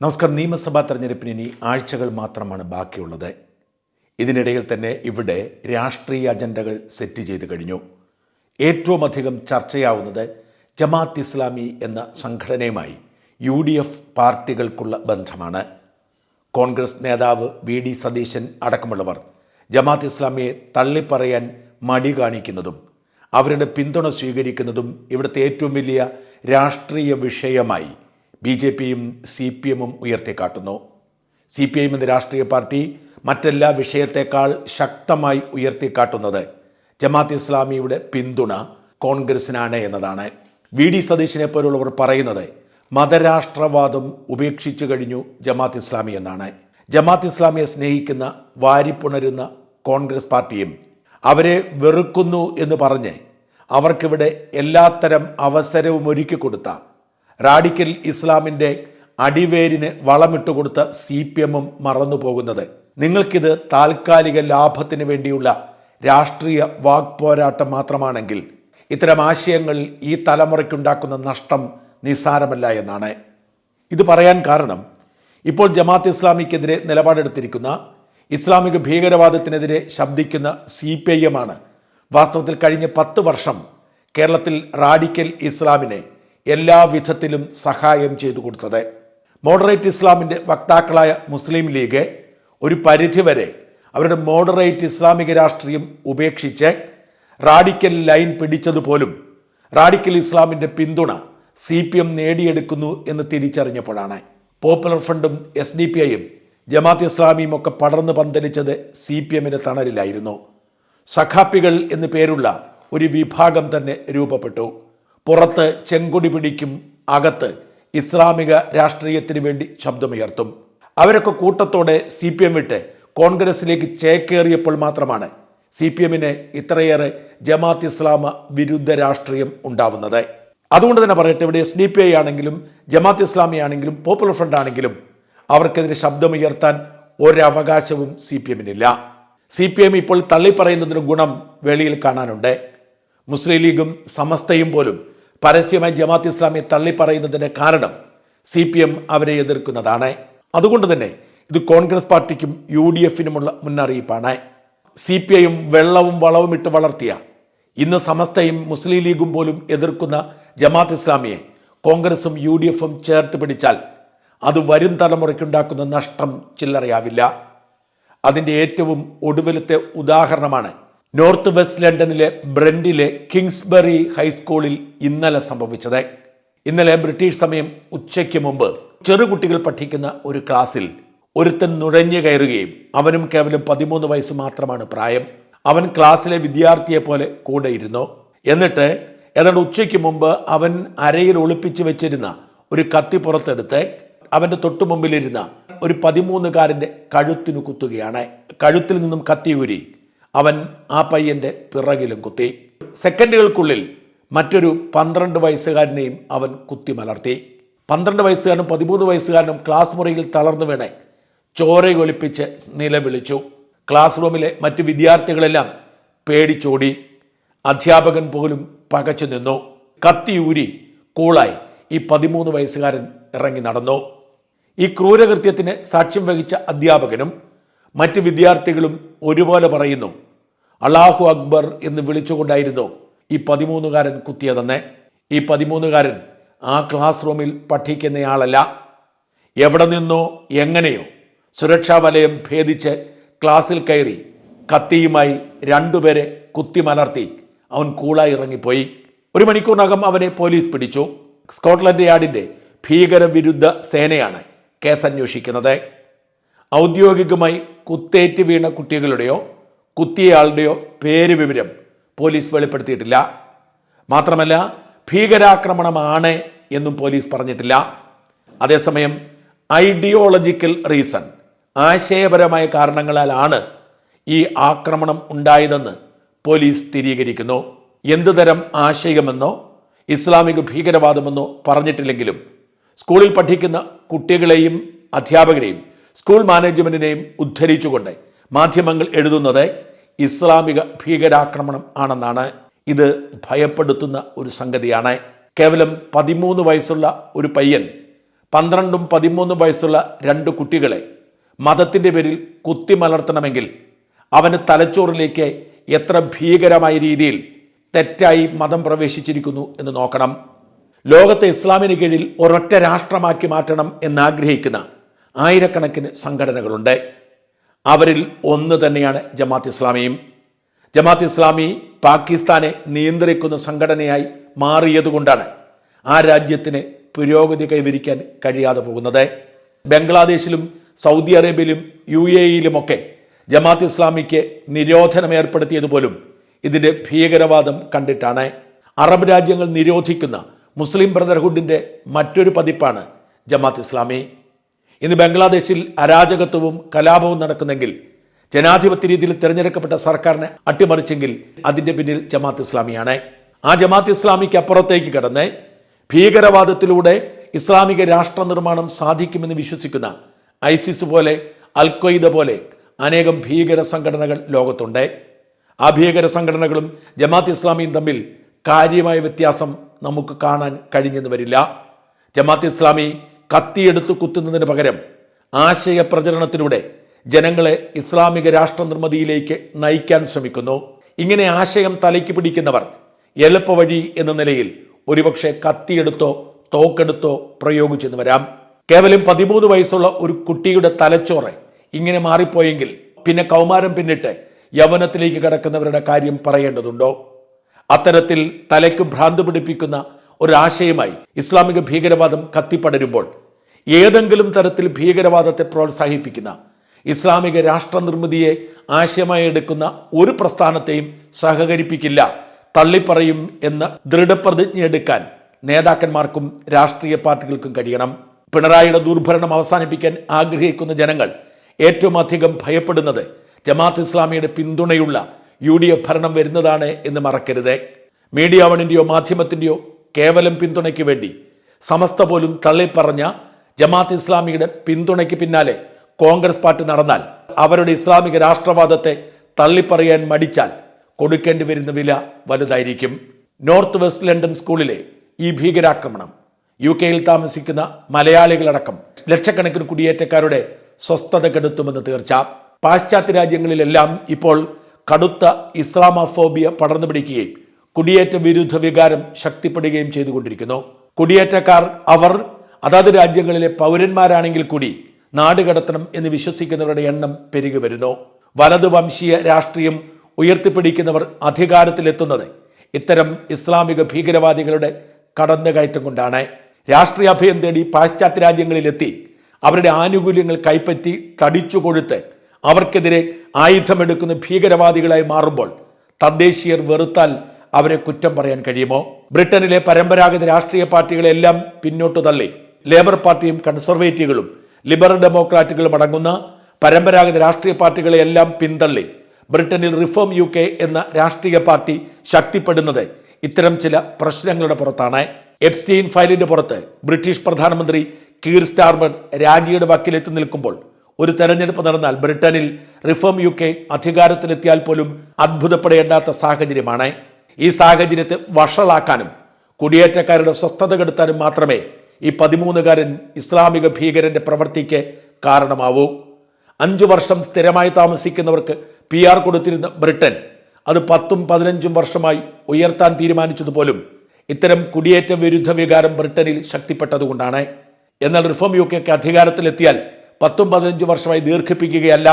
നമസ്കാരം. നിയമസഭാ തെരഞ്ഞെടുപ്പിന് ഇനി ആഴ്ചകൾ മാത്രമാണ് ബാക്കിയുള്ളത്. ഇതിനിടയിൽ തന്നെ ഇവിടെ രാഷ്ട്രീയ അജണ്ടകൾ സെറ്റ് ചെയ്ത് കഴിഞ്ഞു. ഏറ്റവും അധികം ചർച്ചയാവുന്നത് ജമാത്ത് ഇസ്ലാമി എന്ന സംഘടനയുമായി യു ഡി എഫ് പാർട്ടികൾക്കുള്ള ബന്ധമാണ്. കോൺഗ്രസ് നേതാവ് വി ഡി സതീശൻ അടക്കമുള്ളവർ ജമാത്ത് ഇസ്ലാമിയെ തള്ളിപ്പറയാൻ മടി കാണിക്കുന്നതും അവരുടെ പിന്തുണ സ്വീകരിക്കുന്നതും ഇവിടുത്തെ ഏറ്റവും വലിയ രാഷ്ട്രീയ വിഷയമായി ബി ജെ പിയും സി പി എമ്മും ഉയർത്തിക്കാട്ടുന്നു സി പി ഐ എന്ന രാഷ്ട്രീയ പാർട്ടി മറ്റെല്ലാ വിഷയത്തെക്കാൾ ശക്തമായി ഉയർത്തിക്കാട്ടുന്നത് ജമാത്ത് ഇസ്ലാമിയുടെ പിന്തുണ കോൺഗ്രസിനാണ് എന്നതാണ്. വി ഡി സതീശിനെ പോലുള്ളവർ പറയുന്നത് മതരാഷ്ട്രവാദം ഉപേക്ഷിച്ചു കഴിഞ്ഞു ജമാത്ത് ഇസ്ലാമി എന്നാണ്. ജമാത്ത് ഇസ്ലാമിയെ സ്നേഹിക്കുന്ന വാരിപ്പുണരുന്ന കോൺഗ്രസ് പാർട്ടിയും അവരെ വെറുക്കുന്നു എന്ന് പറഞ്ഞ് അവർക്കിവിടെ എല്ലാത്തരം അവസരവും ഒരുക്കി കൊടുത്ത റാഡിക്കൽ ഇസ്ലാമിന്റെ അടിവേരിന് വളമിട്ട് കൊടുത്ത സി പി എമ്മും മറന്നു പോകുന്നത് നിങ്ങൾക്കിത് താൽക്കാലിക ലാഭത്തിന് വേണ്ടിയുള്ള രാഷ്ട്രീയ വാക്പോരാട്ടം മാത്രമാണെങ്കിൽ ഇത്തരം ആശയങ്ങൾ ഈ തലമുറയ്ക്കുണ്ടാക്കുന്ന നഷ്ടം നിസ്സാരമല്ല എന്നാണ്. ഇത് പറയാൻ കാരണം ഇപ്പോൾ ജമാത്ത് ഇസ്ലാമിക്കെതിരെ നിലപാടെടുത്തിരിക്കുന്ന ഇസ്ലാമിക ഭീകരവാദത്തിനെതിരെ ശബ്ദിക്കുന്ന സി പി ഐ എമ്മാണ് വാസ്തവത്തിൽ കഴിഞ്ഞ പത്ത് വർഷം കേരളത്തിൽ റാഡിക്കൽ ഇസ്ലാമിനെ എല്ലാ വിധത്തിലും സഹായം ചെയ്തു കൊടുത്തത്. മോഡറേറ്റ് ഇസ്ലാമിന്റെ വക്താക്കളായ മുസ്ലിം ലീഗ് ഒരു പരിധിവരെ അവരുടെ മോഡറേറ്റ് ഇസ്ലാമിക രാഷ്ട്രീയം ഉപേക്ഷിച്ച് റാഡിക്കൽ ലൈൻ പിടിച്ചതുപോലും റാഡിക്കൽ ഇസ്ലാമിന്റെ പിന്തുണ സി പി എം നേടിയെടുക്കുന്നു എന്ന് തിരിച്ചറിഞ്ഞപ്പോഴാണ്. പോപ്പുലർ ഫ്രണ്ടും എസ് ഡി പി ഐയും ജമാത്ത് ഇസ്ലാമിയും ഒക്കെ പടർന്നു പന്തലിച്ചത് സി പി എമ്മിന്റെ തണലിലായിരുന്നു. സഖാപ്പികൾ എന്ന് പേരുള്ള ഒരു വിഭാഗം തന്നെ രൂപപ്പെട്ടു. പുറത്ത് ചെങ്കൊടി പിടിക്കും അകത്ത് ഇസ്ലാമിക രാഷ്ട്രീയത്തിന് വേണ്ടി ശബ്ദമുയർത്തും. അവരൊക്കെ കൂട്ടത്തോടെ സി പി എം വിട്ട് കോൺഗ്രസിലേക്ക് ചേക്കേറിയപ്പോൾ മാത്രമാണ് സി പി എമ്മിന് ഇത്രയേറെ ജമാത്ത് ഇസ്ലാമ വിരുദ്ധ രാഷ്ട്രീയം ഉണ്ടാവുന്നത്. അതുകൊണ്ട് തന്നെ പറയട്ടെ ഇവിടെ എസ് ഡി പി ഐ ആണെങ്കിലും ജമാത്ത് ഇസ്ലാമി ആണെങ്കിലും പോപ്പുലർ ഫ്രണ്ട് ആണെങ്കിലും അവർക്കെതിരെ ശബ്ദമുയർത്താൻ ഒരവകാശവും സി പി എമ്മിനില്ല. സി പി എം ഇപ്പോൾ തള്ളിപ്പറയുന്നതിന് ഗുണം വെളിയിൽ കാണാനുണ്ട്. മുസ്ലിം ലീഗും സമസ്തയും പോലും പരസ്യമായി ജമാത്ത് ഇസ്ലാമിയെ തള്ളിപ്പറയുന്നതിന്റെ കാരണം സി പി എം അവരെ എതിർക്കുന്നതാണ്. അതുകൊണ്ട് തന്നെ ഇത് കോൺഗ്രസ് പാർട്ടിക്കും യു ഡി എഫിനുമുള്ള മുന്നറിയിപ്പാണ്. സി പി ഐയും വെള്ളവും വളവും ഇട്ട് വളർത്തിയ ഇന്ന് സമസ്തയും മുസ്ലിം ലീഗും പോലും എതിർക്കുന്ന ജമാത്ത് ഇസ്ലാമിയെ കോൺഗ്രസും യു ഡി എഫും ചേർത്ത് പിടിച്ചാൽ അത് വരും തലമുറയ്ക്കുണ്ടാക്കുന്ന നഷ്ടം ചില്ലറയാവില്ല. അതിന്റെ ഏറ്റവും ഒടുവിലത്തെ ഉദാഹരണമാണ് നോർത്ത് വെസ്റ്റ് ലണ്ടനിലെ ബ്രൻഡിലെ കിങ്സ്ബറി ഹൈസ്കൂളിൽ ഇന്നലെ സംഭവിച്ചത്. ഇന്നലെ ബ്രിട്ടീഷ് സമയം ഉച്ചയ്ക്ക് മുമ്പ് ചെറുകുട്ടികൾ പഠിക്കുന്ന ഒരു ക്ലാസ്സിൽ ഒരുത്തൻ നുഴഞ്ഞു കയറുകയും അവനും കേവലം പതിമൂന്ന് വയസ്സ് മാത്രമാണ് പ്രായം. അവൻ ക്ലാസ്സിലെ വിദ്യാർത്ഥിയെ പോലെ കൂടെ ഇരുന്നു. എന്നിട്ട് ഏതാണ്ട് ഉച്ചയ്ക്ക് മുമ്പ് അവൻ അരയിൽ ഒളിപ്പിച്ചു വെച്ചിരുന്ന ഒരു കത്തി പുറത്തെടുത്ത് അവന്റെ തൊട്ടു മുമ്പിലിരുന്ന ഒരു പതിമൂന്നുകാരന്റെ കഴുത്തിനു കുത്തുകയാണ്. കഴുത്തിൽ നിന്നും കത്തി ഊരി അവൻ ആ പയ്യന്റെ പിറകിലും കുത്തി. സെക്കൻഡുകൾക്കുള്ളിൽ മറ്റൊരു പന്ത്രണ്ട് വയസ്സുകാരനെയും അവൻ കുത്തിമലർത്തി പന്ത്രണ്ട് വയസ്സുകാരനും പതിമൂന്ന് വയസ്സുകാരനും ക്ലാസ് മുറിയിൽ തളർന്നു വീണേ. ചോരയൊലിപ്പിച്ച് നിലവിളിച്ചു. ക്ലാസ് റൂമിലെ മറ്റ് വിദ്യാർത്ഥികളെല്ലാം പേടിച്ചോടി. അധ്യാപകൻ പോലും പകച്ചു നിന്നു. കത്തിയൂരി കൂളായി ഈ പതിമൂന്ന് വയസ്സുകാരൻ ഇറങ്ങി നടന്നു. ഈ ക്രൂരകൃത്യത്തിന് സാക്ഷ്യം വഹിച്ച അധ്യാപകനും മറ്റ് വിദ്യാർത്ഥികളും ഒരുപോലെ പറയുന്നു. അള്ളാഹു അക്ബർ എന്ന് വിളിച്ചുകൊണ്ടായിരുന്നു ഈ പതിമൂന്നുകാരൻ കുത്തിയതെന്ന്. ഈ പതിമൂന്നുകാരൻ ആ ക്ലാസ് റൂമിൽ പഠിക്കുന്നയാളല്ല. എവിടെ നിന്നോ എങ്ങനെയോ സുരക്ഷാ വലയം ഭേദിച്ച് ക്ലാസ്സിൽ കയറി കത്തിയുമായി രണ്ടുപേരെ കുത്തിമലർത്തി അവൻ കൂളായി ഇറങ്ങിപ്പോയി. ഒരു മണിക്കൂറിനകം അവനെ പോലീസ് പിടിച്ചു. സ്കോട്ട്ലൻഡ് യാർഡിന്റെ ഭീകരവിരുദ്ധ സേനയാണ് കേസ് അന്വേഷിക്കുന്നത്. ഔദ്യോഗികമായി കുത്തേറ്റ് വീണ കുട്ടികളുടെയോ കുത്തിയയാളുടെയോ പേര് വിവരം പോലീസ് വെളിപ്പെടുത്തിയിട്ടില്ല. മാത്രമല്ല ഭീകരാക്രമണമാണ് എന്നും പോലീസ് പറഞ്ഞിട്ടില്ല. അതേസമയം ഐഡിയോളജിക്കൽ റീസൺ ആശയപരമായ കാരണങ്ങളാലാണ് ഈ ആക്രമണം ഉണ്ടായതെന്ന് പോലീസ് സ്ഥിരീകരിക്കുന്നു. എന്തുതരം ആശയമെന്നോ ഇസ്ലാമിക ഭീകരവാദമെന്നോ പറഞ്ഞിട്ടില്ലെങ്കിലും സ്കൂളിൽ പഠിക്കുന്ന കുട്ടികളെയും അധ്യാപകരെയും സ്കൂൾ മാനേജ്മെന്റിനെയും ഉദ്ധരിച്ചുകൊണ്ട് മാധ്യമങ്ങൾ എഴുതുന്നത് ഇസ്ലാമിക ഭീകരാക്രമണം ആണെന്നാണ്. ഇത് ഭയപ്പെടുത്തുന്ന ഒരു സംഗതിയാണ്. കേവലം പതിമൂന്ന് വയസ്സുള്ള ഒരു പയ്യൻ പന്ത്രണ്ടും പതിമൂന്നും വയസ്സുള്ള രണ്ട് കുട്ടികളെ മതത്തിന്റെ പേരിൽ കുത്തിമലർത്തണമെങ്കിൽ അവന് തലച്ചോറിലേക്ക് എത്ര ഭീകരമായ രീതിയിൽ തെറ്റായി മതം പ്രവേശിച്ചിരിക്കുന്നു എന്ന് നോക്കണം. ലോകത്തെ ഇസ്ലാമിന് കീഴിൽ ഒരൊറ്റ രാഷ്ട്രമാക്കി മാറ്റണം എന്നാഗ്രഹിക്കുന്ന ആയിരക്കണക്കിന് സംഘടനകളുണ്ട്. അവരിൽ ഒന്ന് തന്നെയാണ് ജമാത്ത് ഇസ്ലാമിയും. ജമാത്ത് ഇസ്ലാമി പാകിസ്ഥാനെ നിയന്ത്രിക്കുന്ന സംഘടനയായി മാറിയതുകൊണ്ടാണ് ആ രാജ്യത്തിന് പുരോഗതി കൈവരിക്കാൻ കഴിയാതെ പോകുന്നത്. ബംഗ്ലാദേശിലും സൗദി അറേബ്യയിലും യു എ ഇയിലുമൊക്കെ ജമാത്ത് ഇസ്ലാമിക്ക് നിരോധനം ഏർപ്പെടുത്തിയതുപോലും ഇതിന്റെ ഭീകരവാദം കണ്ടിട്ടാണ്. അറബ് രാജ്യങ്ങൾ നിരോധിക്കുന്ന മുസ്ലിം ബ്രദർഹുഡിന്റെ മറ്റൊരു പതിപ്പാണ് ജമാത്ത് ഇസ്ലാമി. ഇന്ന് ബംഗ്ലാദേശിൽ അരാജകത്വവും കലാപവും നടക്കുന്നെങ്കിൽ ജനാധിപത്യ രീതിയിൽ തിരഞ്ഞെടുക്കപ്പെട്ട സർക്കാരിനെ അട്ടിമറിച്ചെങ്കിൽ അതിന്റെ പിന്നിൽ ജമാഅത്ത് ഇസ്ലാമിയാണ്. ആ ജമാഅത്ത് ഇസ്ലാമിക്ക് അപ്പുറത്തേക്ക് കടന്ന് ഭീകരവാദത്തിലൂടെ ഇസ്ലാമിക രാഷ്ട്ര നിർമ്മാണം സാധിക്കുമെന്ന് വിശ്വസിക്കുന്ന ഐസിസ് പോലെ അൽ ഖ്വയ്ദ പോലെ അനേകം ഭീകര സംഘടനകൾ ലോകത്തുണ്ട്. ആ ഭീകര സംഘടനകളും ജമാഅത്ത് ഇസ്ലാമിയും തമ്മിൽ കാര്യമായ വ്യത്യാസം നമുക്ക് കാണാൻ കഴിഞ്ഞെന്ന് വരില്ല. ജമാഅത്ത് ഇസ്ലാമി കത്തിയെടുത്ത് കുത്തുന്നതിന് പകരം ആശയ പ്രചരണത്തിലൂടെ ജനങ്ങളെ ഇസ്ലാമിക രാഷ്ട്ര നിർമ്മിതിയിലേക്ക് നയിക്കാൻ ശ്രമിക്കുന്നു. ഇങ്ങനെ ആശയം തലയ്ക്ക് പിടിക്കുന്നവർ എളുപ്പവഴി എന്ന നിലയിൽ ഒരുപക്ഷെ കത്തിയെടുത്തോ തോക്കെടുത്തോ പ്രയോഗിച്ചെന്ന് വരാം. കേവലം പതിമൂന്ന് വയസ്സുള്ള ഒരു കുട്ടിയുടെ തലച്ചോറ് ഇങ്ങനെ മാറിപ്പോയെങ്കിൽ പിന്നെ കൗമാരം പിന്നിട്ട് യവനത്തിലേക്ക് കടക്കുന്നവരുടെ കാര്യം പറയേണ്ടതുണ്ടോ? അത്തരത്തിൽ തലയ്ക്ക് ഭ്രാന്ത് പിടിപ്പിക്കുന്ന ഒരാശയമായി ഇസ്ലാമിക ഭീകരവാദം കത്തിപ്പടരുമ്പോൾ ഏതെങ്കിലും തരത്തിൽ ഭീകരവാദത്തെ പ്രോത്സാഹിപ്പിക്കുന്ന ഇസ്ലാമിക രാഷ്ട്രനിർമ്മിതിയെ ആശയമായി എടുക്കുന്ന ഒരു പ്രസ്ഥാനത്തെയും സഹകരിപ്പിക്കില്ല തള്ളിപ്പറയും എന്ന് ദൃഢപ്രതിജ്ഞ എടുക്കാൻ നേതാക്കന്മാർക്കും രാഷ്ട്രീയ പാർട്ടികൾക്കും കഴിയണം. പിണറായിയുടെ ദുർഭരണം അവസാനിപ്പിക്കാൻ ആഗ്രഹിക്കുന്ന ജനങ്ങൾ ഏറ്റവും അധികം ഭയപ്പെടുന്നത് ജമാഅത്ത് ഇസ്ലാമിയുടെ പിന്തുണയുള്ള യു ഡി എഫ് ഭരണം വരുന്നതാണ് എന്ന് മറക്കരുത്. മീഡിയ വണിന്റെയോ മാധ്യമത്തിന്റെയോ കേവലം പിന്തുണയ്ക്ക് വേണ്ടി സമസ്ത പോലും തള്ളിപ്പറഞ്ഞ ജമാഅത്ത് ഇസ്ലാമിയുടെ പിന്തുണയ്ക്ക് പിന്നാലെ കോൺഗ്രസ് പാർട്ടി നടന്നാൽ അവരുടെ ഇസ്ലാമിക രാഷ്ട്രവാദത്തെ തള്ളിപ്പറയാൻ മടിച്ചാൽ കൊടുക്കേണ്ടി വരുന്ന വില വലുതായിരിക്കും. നോർത്ത് വെസ്റ്റ് ലണ്ടൻ സ്കൂളിലെ ഈ ഭീകരാക്രമണം യു കെയിൽ താമസിക്കുന്ന മലയാളികളടക്കം ലക്ഷക്കണക്കിന് കുടിയേറ്റക്കാരുടെ സ്വസ്ഥത കെടുത്തുമെന്ന് തീർച്ച. പാശ്ചാത്യ രാജ്യങ്ങളിലെല്ലാം ഇപ്പോൾ കടുത്ത ഇസ്ലാമോഫോബിയ പടർന്നു പിടിക്കുകയും കുടിയേറ്റ വിരുദ്ധ വികാരം ശക്തിപ്പെടുകയും ചെയ്തുകൊണ്ടിരിക്കുന്നു. കുടിയേറ്റക്കാർ അവർ അതാത് രാജ്യങ്ങളിലെ പൗരന്മാരാണെങ്കിൽ കൂടി നാട് കടത്തണം എന്ന് വിശ്വസിക്കുന്നവരുടെ എണ്ണം പെരുകി വരുന്നു. വലതു വംശീയ രാഷ്ട്രീയം ഉയർത്തിപ്പിടിക്കുന്നവർ അധികാരത്തിലെത്തുന്നത് ഇത്തരം ഇസ്ലാമിക ഭീകരവാദികളുടെ കടന്നുകയറ്റം കൊണ്ടാണ്. രാഷ്ട്രീയ അഭയം തേടി പാശ്ചാത്യ രാജ്യങ്ങളിലെത്തി അവരുടെ ആനുകൂല്യങ്ങൾ കൈപ്പറ്റി തടിച്ചു കൊഴുത്ത് അവർക്കെതിരെ ആയുധമെടുക്കുന്ന ഭീകരവാദികളായി മാറുമ്പോൾ തദ്ദേശീയർ വെറുത്താൽ അവരെ കുറ്റം പറയാൻ കഴിയുമോ? ബ്രിട്ടനിലെ പരമ്പരാഗത രാഷ്ട്രീയ പാർട്ടികളെല്ലാം പിന്നോട്ട് തള്ളി. ലേബർ പാർട്ടിയും കൺസർവേറ്റീവുകളും ലിബറൽ ഡെമോക്രാറ്റുകളും അടങ്ങുന്ന പരമ്പരാഗത രാഷ്ട്രീയ പാർട്ടികളെയെല്ലാം പിന്തള്ളി. ബ്രിട്ടനിൽ റിഫോം യു കെ എന്ന രാഷ്ട്രീയ പാർട്ടി ശക്തിപ്പെടുന്നത് ഇത്തരം ചില പ്രശ്നങ്ങളുടെ പുറത്താണ്. എപ്സ്റ്റീൻ ഫയലിന്റെ പുറത്ത് ബ്രിട്ടീഷ് പ്രധാനമന്ത്രി കീർ സ്റ്റാർമർ രാജിയുടെ വക്കിലെത്തി നിൽക്കുമ്പോൾ ഒരു തെരഞ്ഞെടുപ്പ് നടന്നാൽ ബ്രിട്ടനിൽ റിഫോം യു കെ അധികാരത്തിലെത്തിയാൽ പോലും അത്ഭുതപ്പെടേണ്ടാത്ത സാഹചര്യമാണ്. ഈ സാഹചര്യത്തെ വഷളാക്കാനും കുടിയേറ്റക്കാരുടെ സ്വസ്ഥത കെടുത്താനും മാത്രമേ ഈ പതിമൂന്നുകാരൻ ഇസ്ലാമിക ഭീകരന്റെ പ്രവൃത്തിക്ക് കാരണമാവൂ. അഞ്ചു വർഷം സ്ഥിരമായി താമസിക്കുന്നവർക്ക് പി ആർ കൊടുത്തിരുന്ന ബ്രിട്ടൻ അത് പത്തും പതിനഞ്ചും വർഷമായി ഉയർത്താൻ തീരുമാനിച്ചതുപോലും ഇത്തരം കുടിയേറ്റ വിരുദ്ധ വികാരം ബ്രിട്ടനിൽ ശക്തിപ്പെട്ടതുകൊണ്ടാണ്. എന്നാൽ റിഫോം യു കെക്ക് അധികാരത്തിലെത്തിയാൽ പത്തും പതിനഞ്ചും വർഷമായി ദീർഘിപ്പിക്കുകയല്ല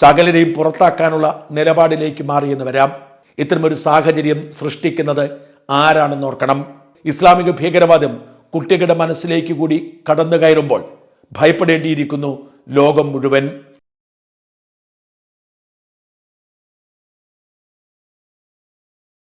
സകലരെയും പുറത്താക്കാനുള്ള നിലപാടിലേക്ക് മാറിയെന്ന് വരാം. ഇത്തരമൊരു സാഹചര്യം സൃഷ്ടിക്കുന്നത് ആരാണെന്ന് ഓർക്കണം. ഇസ്ലാമിക ഭീകരവാദം കുട്ടികളുടെ മനസ്സിലേക്ക് കൂടി കടന്നു കയറുമ്പോൾ ഭയപ്പെടേണ്ടിയിരിക്കുന്നു ലോകം മുഴുവൻ.